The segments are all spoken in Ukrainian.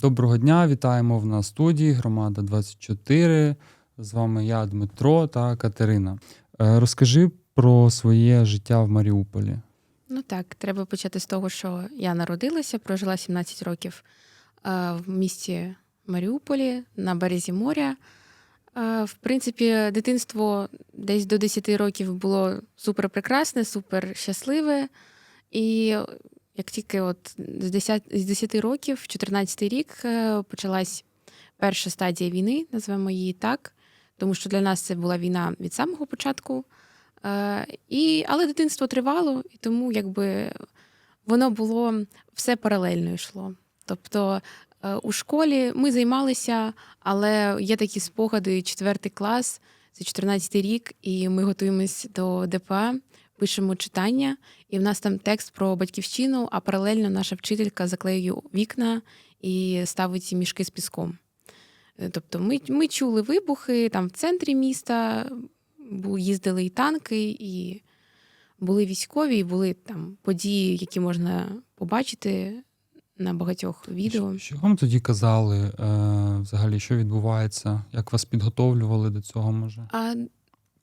Доброго дня, вітаємо в нас студії Громада 24. З вами я, Дмитро та Катерина. Е, Розкажи про своє життя в Маріуполі. Ну так, треба почати з того, що я народилася, прожила 17 років е, в місті Маріуполі на березі моря. Е, В принципі, дитинство десь до 10 років було супер прекрасне, супер щасливе. І як тільки от з 10, з 10 років, 14 рік, е, почалась перша стадія війни, назвемо її так, тому що для нас це була війна від самого початку. Е, і, але дитинство тривало, і тому якби воно було все паралельно йшло. Тобто е, у школі ми займалися, але є такі спогади, четвертий клас, це 14 рік, і ми готуємось до ДПА, пишемо читання, і в нас там текст про батьківщину, а паралельно наша вчителька заклеює вікна і ставить ці мішки з піском. Е, Тобто ми, ми чули вибухи там в центрі міста, їздили і танки, і були військові, і були там події, які можна побачити на багатьох відео. Що, що вам тоді казали е, взагалі, що відбувається? Як вас підготовлювали до цього, може? А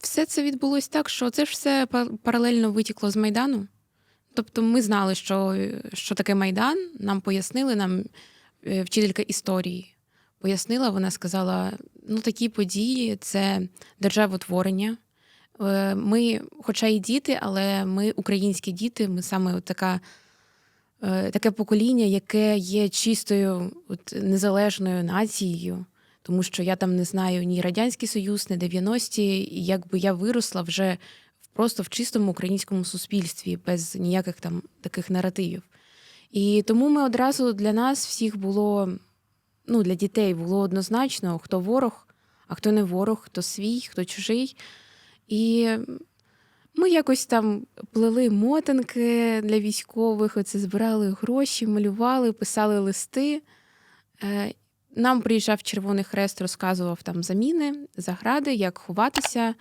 все це відбулось так, що це ж все паралельно витікло з Майдану. Тобто ми знали, що, що таке Майдан, нам пояснили, нам е, вчителька історії пояснила, вона сказала: ну такі події це державотворення. Е, Ми, хоча і діти, але ми українські діти, ми саме от така, е, таке покоління, яке є чистою от, незалежною нацією. Тому що я там не знаю ні Радянський Союз, ні 90-ті, і якби я виросла вже просто в чистому українському суспільстві, без ніяких там таких наративів. І тому ми одразу для нас всіх було, ну, для дітей було однозначно, хто ворог, а хто не ворог, хто свій, хто чужий. І ми якось там плели мотанки для військових, оце збирали гроші, малювали, писали листи. Нам приїжджав Червоний Хрест, розказував там заміни, загради, як ховатися.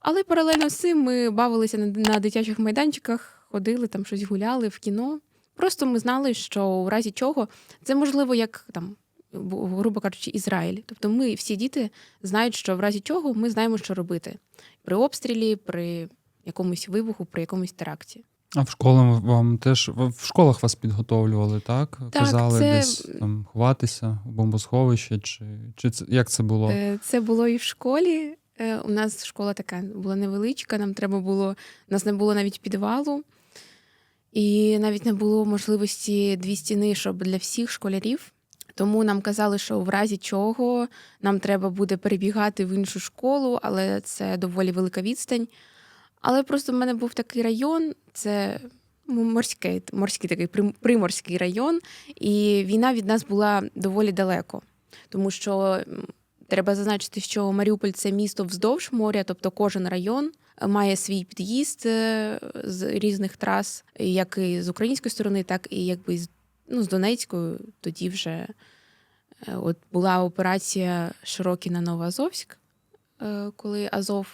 Але паралельно з цим ми бавилися на, дитячих майданчиках, ходили там щось гуляли в кіно. Просто ми знали, що у разі чого це можливо як там, грубо кажучи, Ізраїль. Тобто ми всі діти знають, що в разі чого ми знаємо, що робити при обстрілі, при якомусь вибуху, при якомусь теракті. А в школах вам теж в школах вас підготовлювали, так? Так, Казали це- десь там ховатися у бомбосховище, чи, чи це як це було? Е, Це було і в школі. Е, У нас школа така була невеличка, нам треба було, у нас не було навіть підвалу, і навіть не було можливості дві стіни, щоб для всіх школярів. Тому нам казали, що в разі чого нам треба буде перебігати в іншу школу, але це доволі велика відстань. Але просто в мене був такий район, це морський, морський такий приморський район, і війна від нас була доволі далеко. Тому що треба зазначити, що Маріуполь це місто вздовж моря, тобто кожен район має свій під'їзд е, з різних трас, як і з української сторони, так і якби з, ну, з Донецької. Тоді вже е, от була операція Широкі на Новоазовськ, е, коли Азов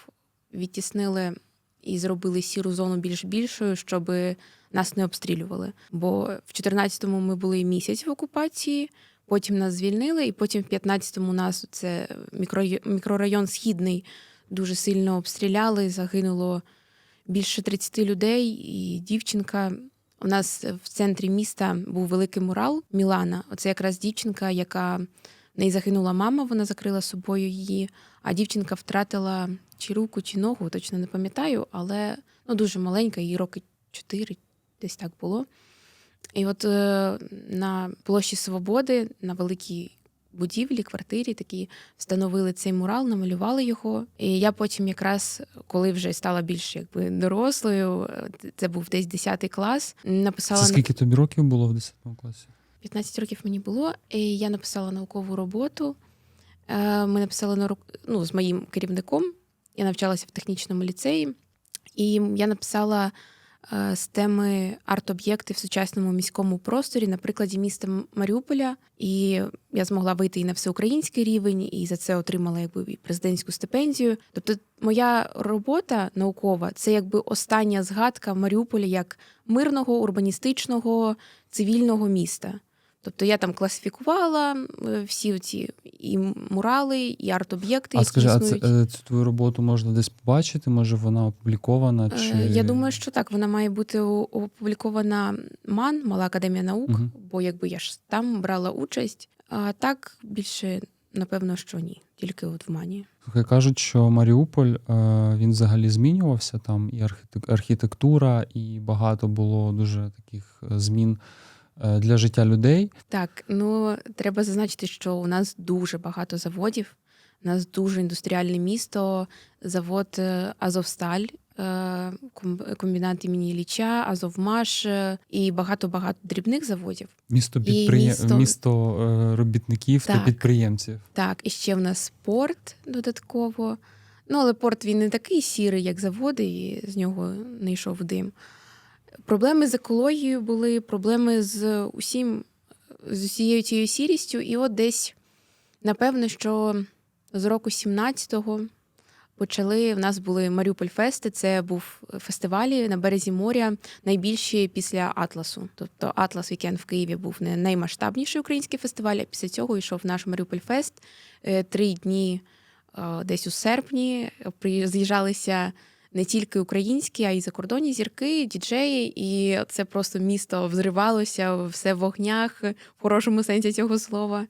відтіснили і зробили сіру зону більш більшою, щоб нас не обстрілювали. Бо в 14-му ми були місяць в окупації, потім нас звільнили, і потім в 15-му нас це мікро- мікрорайон Східний дуже сильно обстріляли. Загинуло більше 30 людей, і дівчинка. У нас в центрі міста був великий мурал Мілана. Оце якраз дівчинка, яка в неї загинула мама, вона закрила собою її, а дівчинка втратила чи руку, чи ногу, точно не пам'ятаю, але ну, дуже маленька, їй роки 4, десь так було. І от е, на площі Свободи, на великій будівлі, квартирі такі встановили цей мурал, намалювали його. І я потім, якраз коли вже стала більш якби дорослою, це був десь 10 клас, написала Це скільки тобі років було в 10 класі? 15 років мені було, і я написала наукову роботу. Е, Ми написали на ну, з моїм керівником. Я навчалася в технічному ліцеї, і я написала е, з теми арт-об'єкти в сучасному міському просторі на прикладі міста Маріуполя. І я змогла вийти і на всеукраїнський рівень, і за це отримала якби президентську стипендію. Тобто, моя робота наукова це якби остання згадка Маріуполя як мирного, урбаністичного, цивільного міста. Тобто я там класифікувала е, всі ці і мурали, і арт-об'єкти, А які скажи, а це, існують. е, цю твою роботу можна десь побачити? Може вона опублікована? Е, Чи... Я думаю, що так. Вона має бути опублікована МАН, Мала академія наук, Мгм. бо якби я ж там брала участь. А так більше, напевно, що ні, тільки от в Мані. Слухай, кажуть, що Маріуполь він взагалі змінювався там, і архітек- архітектура, і багато було дуже таких змін для життя людей. Так, ну треба зазначити, що у нас дуже багато заводів. У нас дуже індустріальне місто, завод е, Азовсталь, е, комбінат імені Ілліча, Азовмаш е, і багато-багато дрібних заводів. Місто підприє... місто- місто е, робітників та підприємців. Так, і ще в нас порт додатково. Ну, але порт він не такий сірий, як заводи, і з нього не йшов дим. Проблеми з екологією були, проблеми з усім, з усією цією сірістю. І от десь, напевно, що з року 17-го почали. В нас були Маріуполь Фести. Це був фестиваль на березі моря, найбільші після Атласу. Тобто Атлас Вікенд в Києві був не наймасштабніший український фестиваль, а після цього йшов наш Маріуполь Фест. Е, Три дні е, десь у серпні з'їжджалися не тільки українські, а й закордонні зірки, діджеї, і це просто місто взривалося, все в вогнях в хорошому сенсі цього слова.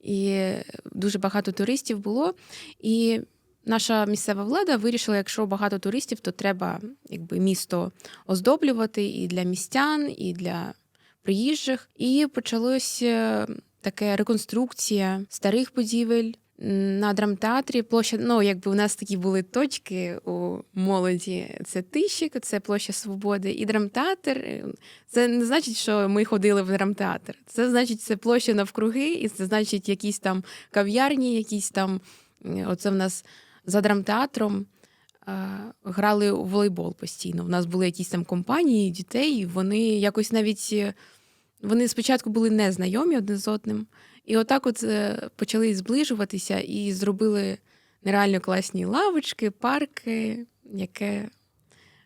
І дуже багато туристів було. І наша місцева влада вирішила, якщо багато туристів, то треба якби місто оздоблювати і для містян, і для приїжджих. І почалося таке реконструкція старих будівель. На драмтеатрі площа, ну якби у нас такі були точки у молоді. Це Тищик, це площа Свободи і драмтеатр. Це не значить, що ми ходили в драмтеатр. Це значить, це площа навкруги, і це значить якісь там кав'ярні, якісь там. Оце в нас за драмтеатром грали у волейбол постійно. У нас були якісь там компанії дітей, вони якось навіть е, вони спочатку були незнайомі одне з одним. І отак от е, почали зближуватися і зробили нереально класні лавочки, парки, яке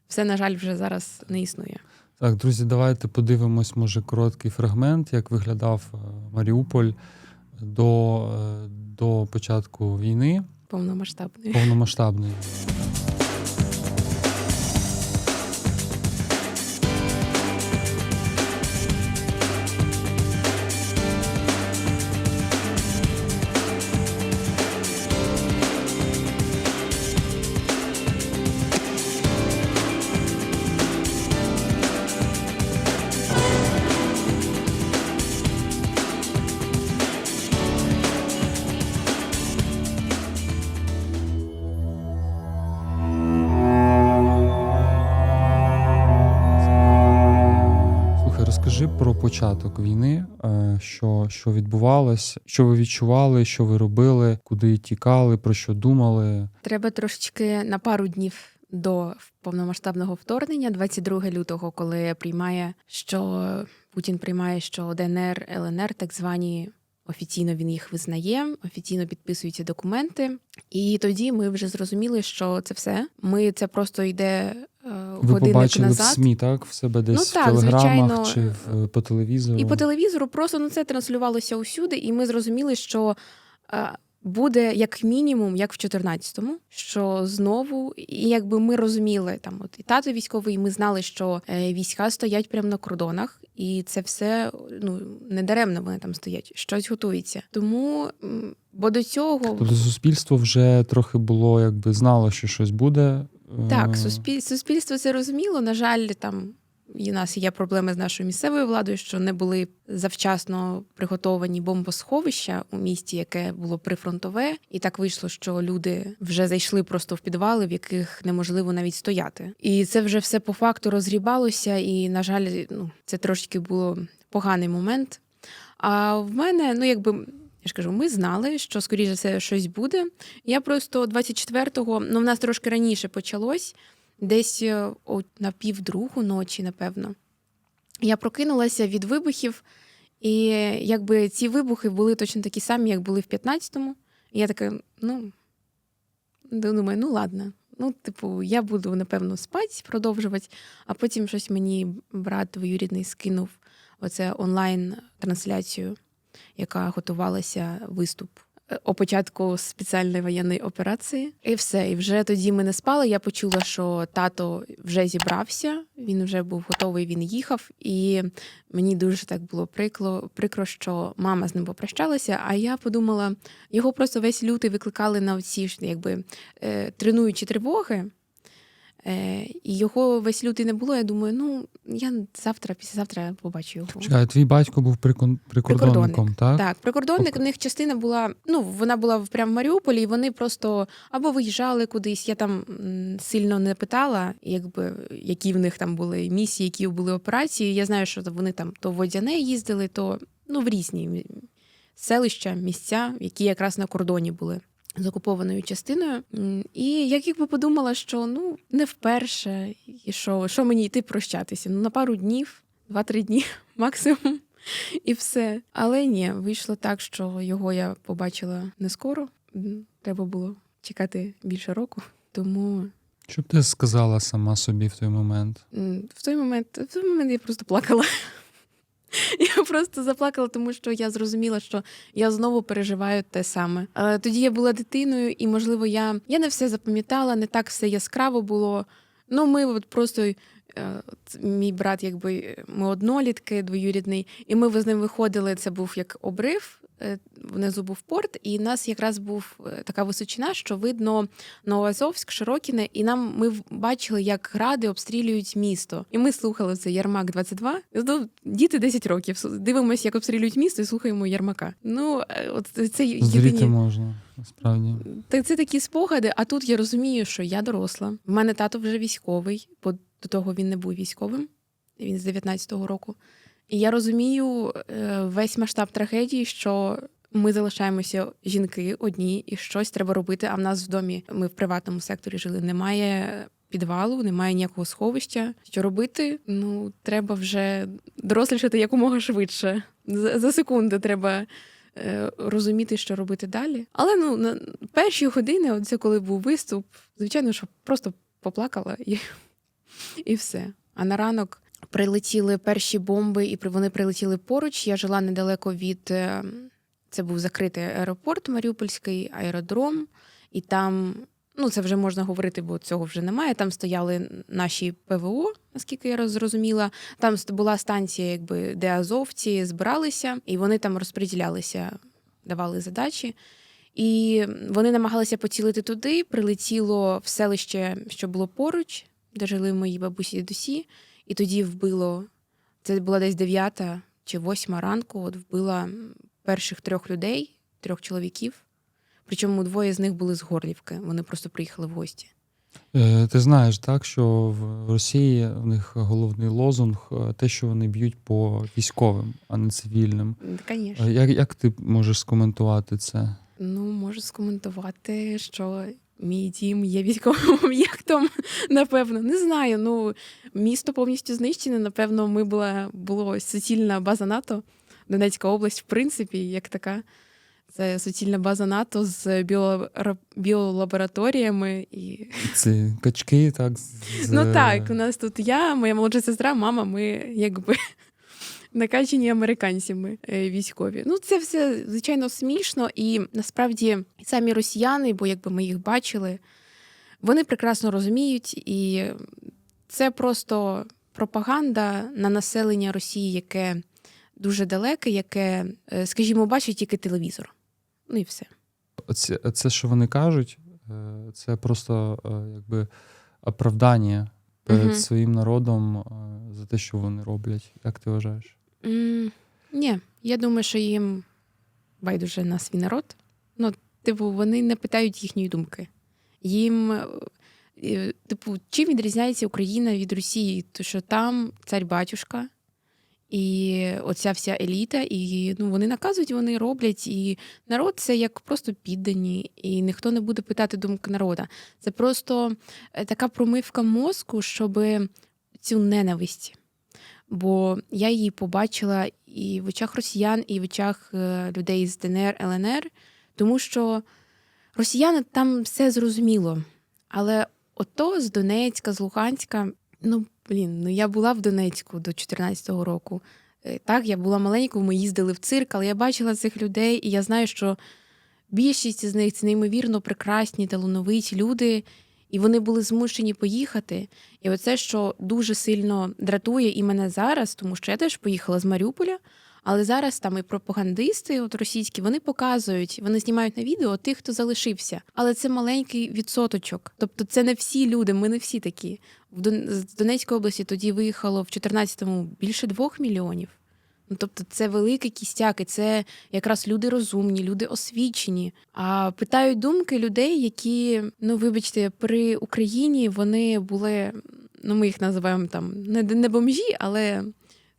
все, на жаль, вже зараз не існує. Так, друзі, давайте подивимось, може, короткий фрагмент, як виглядав е, Маріуполь до, е, до початку війни Повномасштабної. повномасштабної. Початок війни, е, що, що відбувалось, що ви відчували, що ви робили, куди тікали, про що думали. Треба трошечки на пару днів до повномасштабного вторгнення, 22 лютого, коли приймає, що Путін приймає, що ДНР, ЛНР, так звані. Офіційно він їх визнає, офіційно підписуються документи. І тоді ми вже зрозуміли, що це все. Ми це просто йде Ви годинник побачили назад. в СМІ, так? В себе десь Ну, так, в телеграмах звичайно. чи в, по телевізору. І по телевізору просто ну це транслювалося усюди, і ми зрозуміли, що е, буде як мінімум, як в 14-му, що знову, і якби ми розуміли, там от і тато військовий, і ми знали, що е, війська стоять прямо на кордонах, і це все ну не даремно вони там стоять, щось готується. Тому бо до цього Тобто суспільство вже трохи було, якби знало, що щось буде. Так, суспіль... суспільство це розуміло. На жаль, там і у нас є проблеми з нашою місцевою владою, що не були завчасно приготовані бомбосховища у місті, яке було прифронтове, і так вийшло, що люди вже зайшли просто в підвали, в яких неможливо навіть стояти. І це вже все по факту розгрібалося, і на жаль, ну це трошки було поганий момент. А в мене, ну якби. Я ж кажу, ми знали, що скоріше все щось буде. Я просто 24-го, ну в нас трошки раніше почалось, десь е, о, на півдругу ночі, напевно. Я прокинулася від вибухів, і якби ці вибухи були точно такі самі, як були в 15-му. І я така, ну думаю, ну ладно. Ну, типу, я буду, напевно, спати, продовжувати, а потім щось мені брат двоюрідний скинув оце онлайн-трансляцію, яка готувалася виступ е, о початку спеціальної воєнної операції. І все. І вже тоді ми не спали. Я почула, що тато вже зібрався, він вже був готовий, він їхав. І мені дуже так було прикро, прикро, що мама з ним попрощалася. А я подумала, його просто весь лютий викликали на ці ж якби е, тренуючі тривоги. Е, і його весь лютий не було. Я думаю, ну я завтра, післязавтра побачу його. Чекай, твій батько був прикон... прикордонником, так? Так, прикордонник, в них частина була, ну, вона була прямо в Маріуполі, і вони просто або виїжджали кудись. Я там сильно не питала, якби які в них там були місії, які були операції. Я знаю, що вони там то в Водяне їздили, то ну, в різні селища, місця, які якраз на кордоні були. З окупованою частиною, і я якби подумала, що ну не вперше, і що, що мені йти прощатися? Ну на пару днів, два-три дні максимум і все. Але ні, вийшло так, що його я побачила не скоро. Треба було чекати більше року. Тому Що б ти сказала сама собі в той момент? в той момент, в той момент я просто плакала. Я просто заплакала, тому що я зрозуміла, що я знову переживаю те саме. Але тоді я була дитиною, і можливо, я, я не все запам'ятала, не так все яскраво було. Ну, ми от просто. е, Мій брат, якби ми однолітки, двоюрідний, і ми з ним виходили. Це був як обрив. Е, Внизу був порт, і в нас якраз був е, така височина, що видно Новоазовськ, Широкіне, і нам ми бачили, як гради обстрілюють місто. І ми слухали це Ярмак 22. Ну, діти 10 років. Дивимося, як обстрілюють місто, і слухаємо Ярмака. Ну, е, от це єдині можна, насправді. та це такі спогади. А тут я розумію, що я доросла. В мене тато вже військовий, бо до того він не був військовим. Він з 19-го року. І я розумію е, весь масштаб трагедії, що ми залишаємося жінки одні, і щось треба робити. А в нас в домі ми в приватному секторі жили. Немає підвалу, немає ніякого сховища. Що робити? Ну, треба вже дорослішати якомога швидше. За, за секунду треба е, розуміти, що робити далі. Але ну на перші години, от це коли був виступ, звичайно, що просто поплакала і, і все. А на ранок прилетіли перші бомби, і вони прилетіли поруч. Я жила недалеко від е, це був закритий аеропорт Маріупольський аеродром, і там. Ну, це вже можна говорити, бо цього вже немає. Там стояли наші ПВО, наскільки я роз- зрозуміла. Там була станція, якби де азовці збиралися, і вони там розподілялися, давали задачі. І вони намагалися поцілити туди. Прилетіло в селище, що було поруч, де жили мої бабусі і дідусі, і тоді вбило. Це була десь дев'ята чи восьма ранку. От вбила перших трьох людей, трьох чоловіків. Причому двоє з них були з Горлівки. Вони просто приїхали в гості. Е, Ти знаєш, так, що в Росії в них головний лозунг е, те, що вони б'ють по військовим, а не цивільним. Звісно. Е, Як, як ти можеш скоментувати це? Ну, можу скоментувати, що мій дім є військовим об'єктом. Напевно, не знаю. Ну, місто повністю знищене. Напевно, ми була було суцільна база НАТО. Донецька область, в принципі, як така. Це суцільна база НАТО з біолабораторіями і Ці качки, так? з- Ну так, у нас тут я, моя молодша сестра, мама, ми якби накачані американцями е, військові. Ну, це все звичайно смішно, і насправді самі росіяни, бо якби ми їх бачили, вони прекрасно розуміють, і це просто пропаганда на населення Росії, яке дуже далеке, яке, е, скажімо, бачить тільки телевізор. Ну і все. Це, це, що вони кажуть, е, це просто якби оправдання перед Мгм. своїм народом за те, що вони роблять. Як ти вважаєш? М, Ні, я думаю, що їм байдуже на свій народ. Ну, типу, вони не питають їхньої думки. Їм, е, типу, чим відрізняється Україна від Росії? То що там цар батюшка, і оця вся еліта, і ну, вони наказують, вони роблять. І народ це як просто піддані, і ніхто не буде питати думки народа. Це просто е, така промивка мозку, щоб цю ненависть бо я її побачила і в очах росіян, і в очах е, людей з ДНР, ЛНР, тому що росіяни там все зрозуміло. Але ото з Донецька, з Луганська, ну блін, ну я була в Донецьку до 14-го року. Е, Так, я була маленькою, ми їздили в цирк, але я бачила цих людей, і я знаю, що більшість з них це неймовірно прекрасні, талановиті люди, і вони були змушені поїхати. І оце, що дуже сильно дратує і мене зараз, тому що я теж поїхала з Маріуполя. Але зараз там і пропагандисти, от російські, вони показують, вони знімають на відео тих, хто залишився. Але це маленький відсоточок. Тобто, це не всі люди, ми не всі такі. В Дон- Донецької області тоді виїхало в 14-му більше двох мільйонів. Ну, тобто, це великий кістяк, і це якраз люди розумні, люди освічені. А питають думки людей, які, ну вибачте, при Україні вони були, ну ми їх називаємо там не, не бомжі, але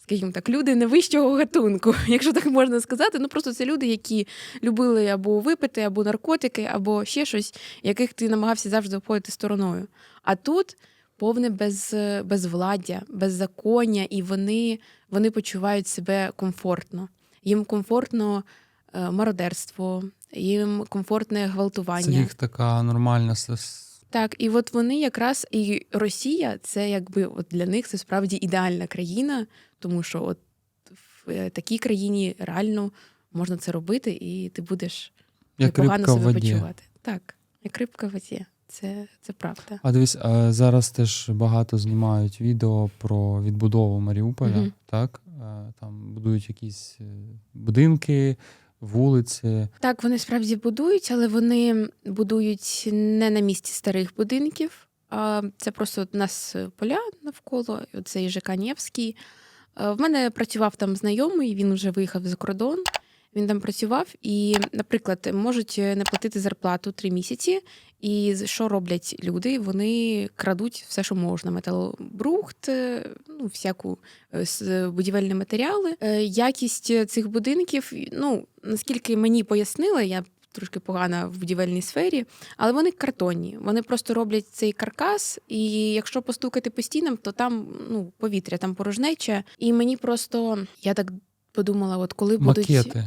скажімо так, люди не вищого гатунку, якщо так можна сказати. Ну просто це люди, які любили або випити, або наркотики, або ще щось, яких ти намагався завжди обходити стороною. А тут повне без, безвладдя, беззаконня, і вони, вони почувають себе комфортно. Їм комфортно е, мародерство, їм комфортне Це гвалтування. їх така нормальна Так, і от вони якраз і Росія, це якби от для них це справді ідеальна країна, тому що от в е, такій країні реально можна це робити, і ти будеш як непогано себе воді. почувати. Так, як рибка в воді. Це, це правда. А дивись, а зараз теж багато знімають відео про відбудову Маріуполя, Мгм. так? Е, Там будують якісь е, будинки, вулиці. Так, вони справді будують, але вони будують не на місці старих будинків. А це просто у нас поля навколо, цей ЖК Нєвський. Е, В мене працював там знайомий, він вже виїхав за кордон. Він там працював, і, наприклад, можуть не платити зарплату три місяці. І що роблять люди? Вони крадуть все, що можна: металобрухт, е, ну, всяку е, будівельні матеріали. Е, Якість цих будинків, ну наскільки мені пояснили, я трошки погана в будівельній сфері, але вони картонні. Вони просто роблять цей каркас, і якщо постукати по стінам, то там ну, повітря, там порожнеча. І мені просто я так подумала: от коли будуть Макети.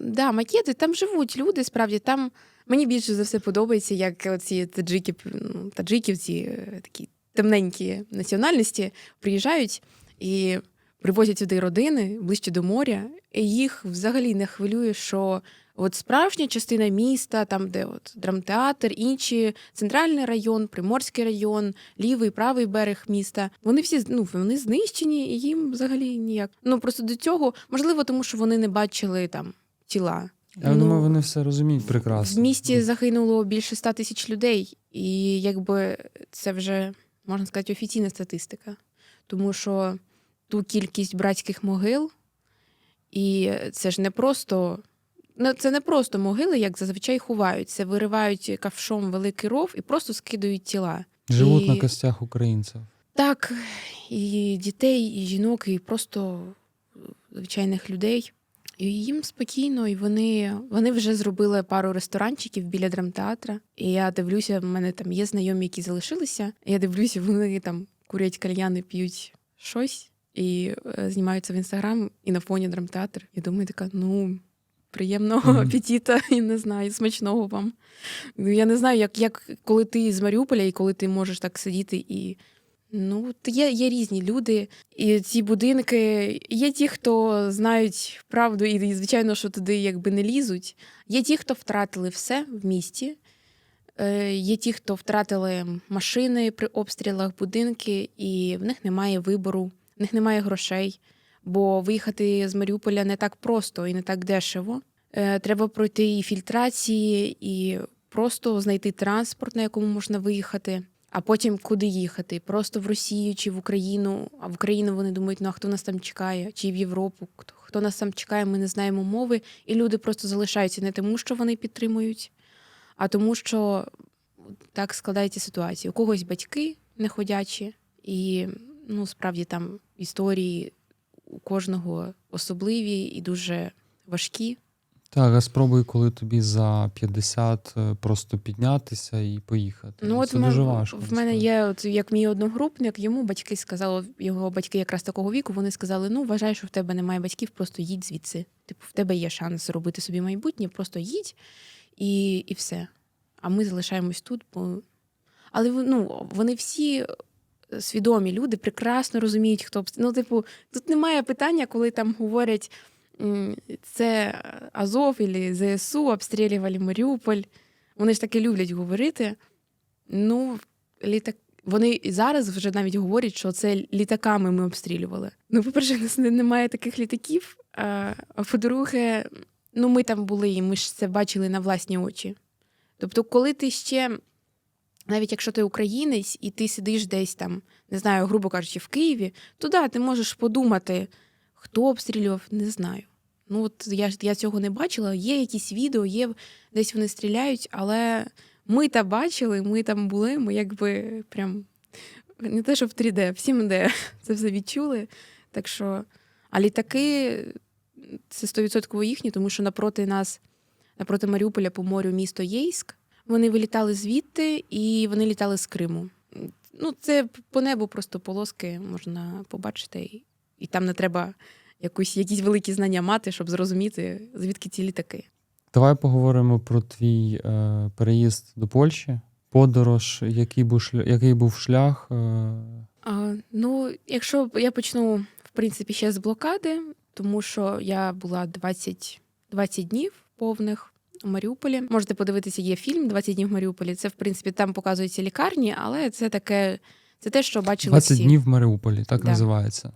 Да, макети, там живуть люди, справді там. Мені більше за все подобається, як ці таджики, ну, таджиківці, е, такі темненькі національності, приїжджають і привозять сюди родини ближче до моря, і їх взагалі не хвилює, що от справжня частина міста, там, де от драмтеатр, інші, центральний район, Приморський район, лівий, правий берег міста, вони всі ну, вони знищені, і їм взагалі ніяк. Ну просто до цього, можливо, тому що вони не бачили там тіла. Я Ну, думаю, вони все розуміють прекрасно. В місті загинуло більше ста тисяч людей, і якби це вже можна сказати офіційна статистика, тому що ту кількість братських могил, і це ж не просто. Ну, це не просто могили, як зазвичай ховають. Це виривають ковшом великий ров і просто скидують тіла. Живуть і- на костях українців. Так, і дітей, і жінок, і просто звичайних людей. І їм спокійно, і вони, вони вже зробили пару ресторанчиків біля драмтеатра. І я дивлюся, в мене там є знайомі, які залишилися. Я дивлюся, вони там курять кальяни, п'ють щось і е, знімаються в інстаграм і на фоні драмтеатр. Я думаю, така, ну. Приємного апетита і не знаю, смачного вам. Ну, Я не знаю, як, як коли ти з Маріуполя і коли ти можеш так сидіти і. Ну, є, є різні люди, і ці будинки. Є ті, хто знають правду, і, і звичайно, що туди якби не лізуть. Є ті, хто втратили все в місті. Е, є ті, хто втратили машини при обстрілах, будинки, і в них немає вибору, в них немає грошей. Бо виїхати з Маріуполя не так просто і не так дешево. Е, треба пройти і фільтрації, і просто знайти транспорт, на якому можна виїхати. А потім куди їхати? Просто в Росію чи в Україну. А в Україну вони думають, ну а хто нас там чекає? Чи в Європу? Хто, хто нас там чекає? Ми не знаємо мови. І люди просто залишаються не тому, що вони підтримують, а тому, що так складається ситуація. У когось батьки неходячі, і ну справді там історії у кожного особливі і дуже важкі. Так, а спробуй, коли тобі за 50 е, просто піднятися і поїхати. Ну, от Це мен- дуже важко. В мене є, от як мій одногрупник, йому батьки сказали, його батьки якраз такого віку, вони сказали: ну, вважай, що в тебе немає батьків, просто їдь звідси. Типу, в тебе є шанс зробити собі майбутнє, просто їдь і, і все. А ми залишаємось тут, бо. Але ну, вони всі свідомі люди прекрасно розуміють, хто Ну, типу, тут немає питання, коли там говорять, це Азов або ЗСУ обстрілювали Маріуполь. Вони ж таки люблять говорити. Ну, літак. Вони і зараз вже навіть говорять, що це літаками ми обстрілювали. Ну, по-перше, нас немає таких літаків. А по-друге, ну ми там були, і ми ж це бачили на власні очі. Тобто, коли ти ще, навіть якщо ти українець, і ти сидиш десь там, не знаю, грубо кажучи, в Києві, то да, ти можеш подумати, хто обстрілював, не знаю. Ну, от я, ж- я цього не бачила. Є якісь відео, є десь вони стріляють, але ми та бачили, ми там були, ми якби прям не те, що в 3D, в 7D це все відчули. Так що, а літаки це 100% їхні, тому що напроти нас, напроти Маріуполя по морю місто Єйськ. Вони вилітали звідти і вони літали з Криму. Ну, це по небу просто полоски можна побачити, і, і там не треба якусь, якісь великі знання мати, щоб зрозуміти, звідки ці літаки. Давай поговоримо про твій е, переїзд до Польщі, подорож, який був шлях, який був шлях. Е, А, ну, якщо я почну, в принципі, ще з блокади, тому що я була 20, 20 днів повних у Маріуполі. Можете подивитися, є фільм «20 днів в Маріуполі. Це, в принципі, там показуються лікарні, але це таке, це те, що бачили 20 всі. днів в Маріуполі, так Да. називається.